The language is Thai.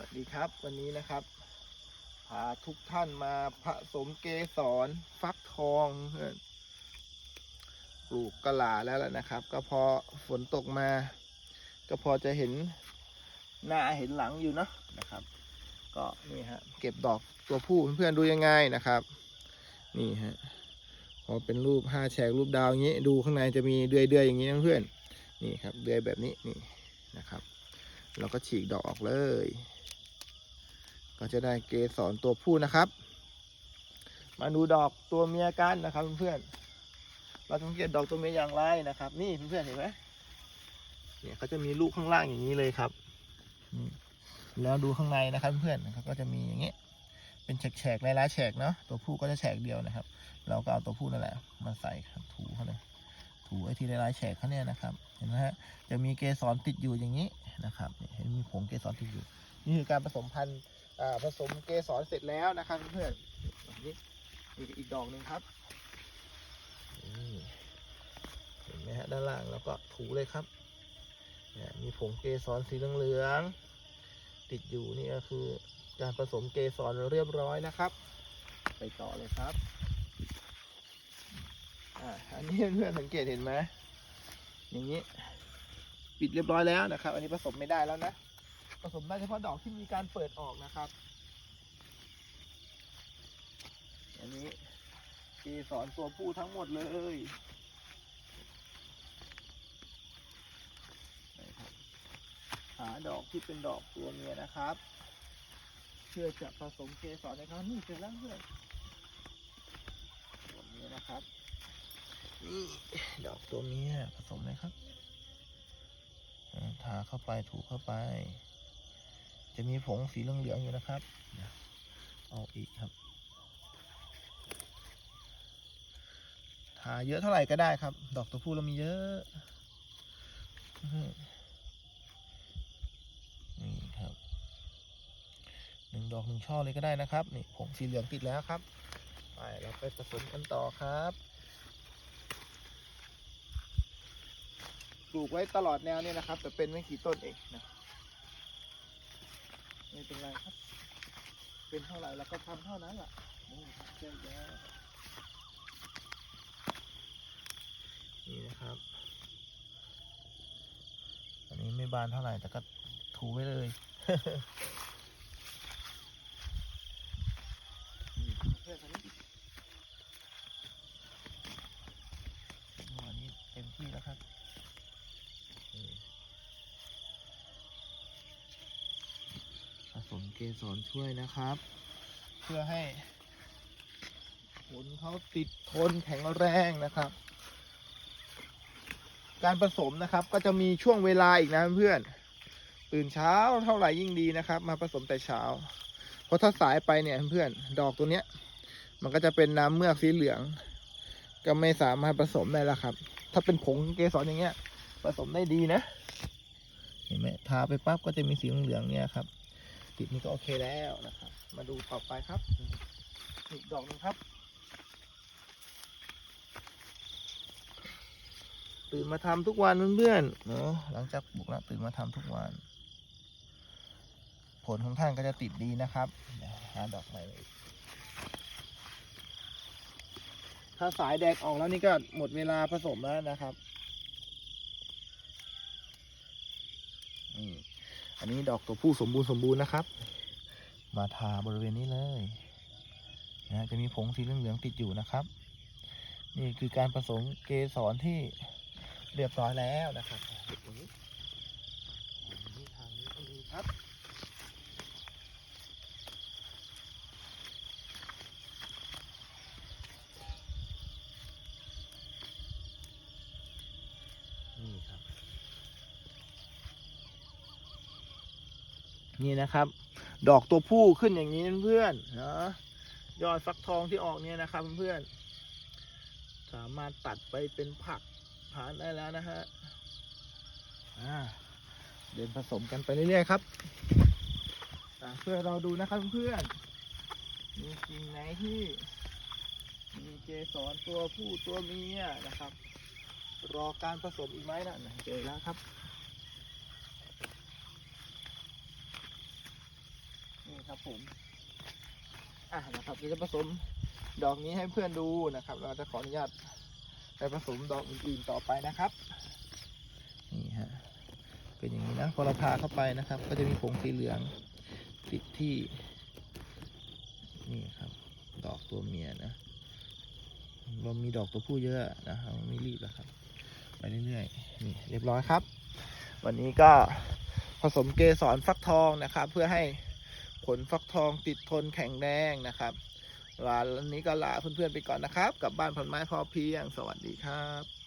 วัสดีครับวันนี้นะครับพาทุกท่านมาผสมเกสรฟักทองปลูกกะหลาแล้วแหละนะครับ ก็พอฝนตกมา ก็พอจะเห็นหน้าเห็นหลังอยู่เนาะนะครับ ก็นี่ฮะเก็บดอกตัวผู้เพื่อนๆดูยังไงนะครับ นี่ฮะพอเป็นรูปห้าแฉกรูปดาวอย่างนี้ ดูข้างในจะมีเดือยๆอย่างนี้นะเพื่อนนี่ครับ เดือยแบบนี้นี่นะครับเราก็ฉีกดอกออกเลย ก็จะได้เกสรตัวผู้นะครับ มาดูดอกตัวเมียกันนะครับเพื่อนๆเราสังเกตดอกตัวเมียอย่างไรนะครับ นี่เพื่อนๆเห็นไหมเนี่ยเขาจะมีลูกข้างล่างอย่างนี้เลยครับแล้วดูข้างในนะครับเพื่อนๆนะครับก็จะมีอย่างเงี้ยเป็นแฉกๆลายๆแฉกเนาะตัวผู้ก็จะแฉกเดียวนะครับ เราก็เอาตัวผู้นั่นแหละมาใส่ครับถูเขาเลยถูไอ้ที่ลายๆแฉกเขาเนี่ยนะครับ เห็นไหมฮะจะมีเกสรติดอยู่อย่างนี้นะครับ เห็นมีผงเกสรติดอยู่ นี่คือการผสมพันธุ์ ผสมเกสรเสร็จแล้วนะครับเพื่อนๆแบบนี้นี่อีกดอกหนึ่งครับนี่เห็นไหมฮะด้านล่างแล้วก็ถูเลยครับเนี่ยมีผงเกสรสีเหลืองๆติดอยู่นี่ก็คือการผสมเกสรเรียบร้อยนะครับ ไปต่อเลยครับอ่าอันนี้เพื่อนๆสังเกตเห็นไหมอย่างนี้ ปิดเรียบร้อยแล้วนะครับ อันนี้ผสมไม่ได้แล้วนะ ผสมได้เฉพาะดอกที่มีการเปิดออกนะครับ อันนี้เกสรตัวผู้ทั้งหมดเลยหาดอกที่เป็นดอกตัวเมียนะครับ เพื่อจะผสมเกสรในครั้งนี้เสร็จแล้วเพื่อนตัวเมียนะครับนี่ดอกตัวเมียผสมเลยครับอ่าทาเข้าไปถูเข้าไป จะมีผงสีเหลืองๆอยู่นะครับเอาอีกครับทาเยอะเท่าไหร่ก็ได้ครับ ดอกตัวผู้เรามีเยอะนี่ครับหนึ่งดอกหนึ่งช่อเลยก็ได้นะครับ นี่ผงสีเหลืองติดแล้วครับ ไปเราไปผสมกันต่อครับปลูกไว้ตลอดแนวเนี่ยนะครับ แต่เป็นไม่กี่ต้นเองนะ ไม่เป็นไรครับ เป็นเท่าไหร่เราก็ทำเท่านั้นแหละนี่ครับเยอะแยะนี่นะครับ อันนี้ไม่บานเท่าไหร่แต่ก็ถูไว้เลยนี่เพื่อนคนนี้อีกอ๋ออันนี้เต็มที่แล้วครับ ผ สมเกสรช่วยนะครับ เพื่อให้ผลเขาติดทนแข็งแรงนะครับ การผสมนะครับก็จะมีช่วงเวลาอีกนะเพื่อน ตื่นเช้าเท่าไหร่ยิ่งดีนะครับ มาผสมแต่เช้า เพราะถ้าสายไปเนี่ยเพื่อนดอกตัวเนี้ย มันก็จะเป็นน้ำเมือกสีเหลือง ก็ไม่สามารถผสมได้แล้วครับ ถ้าเป็นผงเกสรอย่างเงี้ย ผสมได้ดีนะเห็นไหมทาไปปั๊บก็จะมีสีเหลืองเนี่ยครับ ติดนี่ก็โอเคแล้วนะครับ มาดูต่อไปครับ อีกดอกหนึงครับ ตื่นมาทำทุกวันเพื่อนๆเนาะหลังจากปลูกแล้วตื่นมาทำทุกวัน ผลของท่านก็จะติดดีนะครับหาดอกใหม่ถ้าสายแดกออกแล้วนี่ก็หมดเวลาผสมแล้วนะครับนี่ อันนี้ดอกตัวผู้สมบูรณ์สมบูรณ์นะครับ มาทาบริเวณนี้เลยนะจะมีผงสีเหลืองๆติดอยู่นะครับ นี่คือการผสมเกสรที่เรียบร้อยแล้วนะครับติดตรงนี้ทางนี้ทางนี้ก็มีครับ นี่ครับ นี่นะครับ ดอกตัวผู้ขึ้นอย่างนี้เพื่อนๆนะยอดฟักทองที่ออกเนี่ยนะครับเพื่อนสามารถตัดไปเป็นผักทานได้แล้วนะฮะเดินผสมกันไปเรื่อยๆครับเพื่อเราดูนะครับเพื่อนมีกิ่งไหนที่มีเกสรตัวผู้ตัวเมียนะครับ รอการผสมอีกไหมนะน่ะเจอแล้วครับ ครับผมอะนะครับเราจะผสมดอกนี้ให้เพื่อนดูนะครับ เราจะขออนุญาตไปผสมดอกอื่นๆต่อไปนะครับนี่ฮะเป็นอย่างนี้นะพอเราพาเข้าไปนะครับ ก็จะมีผงสีเหลืองติดที่นี่ครับ ดอกตัวเมียนะเรามีดอกตัวผู้เยอะนะครับไม่รีบแล้วครับ ไปเรื่อยๆนี่เรียบร้อยครับ วันนี้ก็ผสมเกสรฟักทองนะครับ เพื่อให้ ลฟักทองติดทนแข็งแรงนะครับวันนี้ก็ลาเพื่อนๆไปก่อนนะครับกลับบ้านผลไม้พอเพียง สวัสดีครับ